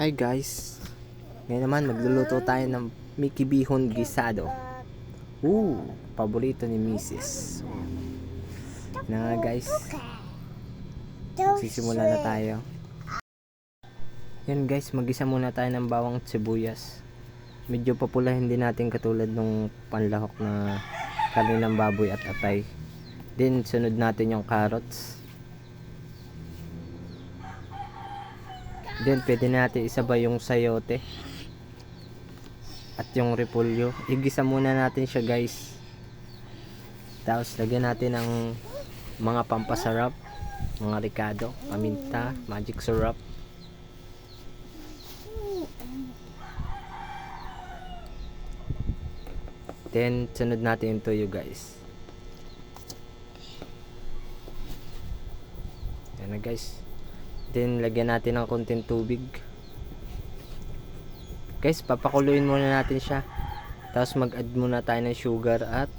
Hi guys. Ngayon naman magluluto tayo ng Mickey Bihon Gisado. Ooh, paborito ni Mrs. Na nga guys, sisimula na tayo. Yan guys, magisa muna tayo ng bawang sibuyas. Medyo papulahin din natin katulad nung panlahok na karne ng baboy at atay. Then sunod natin yung carrots. Then pwede natin isabay yung sayote at yung repolyo. Igisa muna natin siya guys. Tapos lagyan natin ng mga pampasarap, mga ricado, paminta, magic syrup. Then sunod natin yung toyo guys. Yan na guys. Then, lagyan natin ng konting tubig. Guys, papakuluin muna natin siya. Tapos, mag-add muna tayo ng sugar at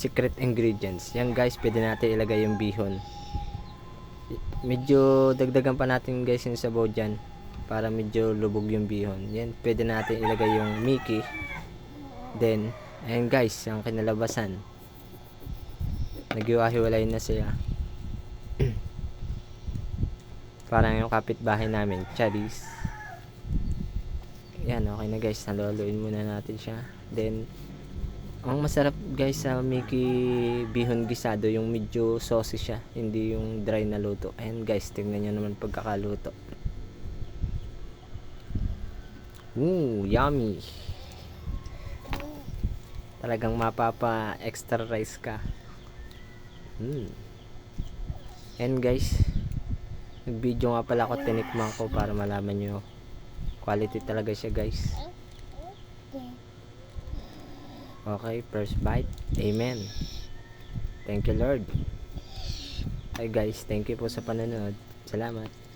secret ingredients. Yan guys, pwede natin ilagay yung bihon. Medyo dagdagan pa natin guys yung sabaw dyan. Para medyo lubog yung bihon. Yan, pwede natin ilagay yung Mickey. Then, ayan guys, yung kinalabasan. Naghiwa-hiwalay na siya. Parang yung kapitbahay namin, Charis. Yan, okay na guys. Naluluin muna natin siya. Then, ang masarap guys sa Mickey Bihon Gisado, yung medyo saucy siya. Hindi yung dry na luto. Ayan guys, tingnan nyo naman pagkakaluto. Ooh, yummy. Talagang mapapa extra rice ka. Hmm. And guys, nag-video nga pala ako tinikman ko para malaman nyo quality talaga siya guys. Okay, first bite. Amen. Thank you Lord. Hi guys, thank you po sa panonood. Salamat.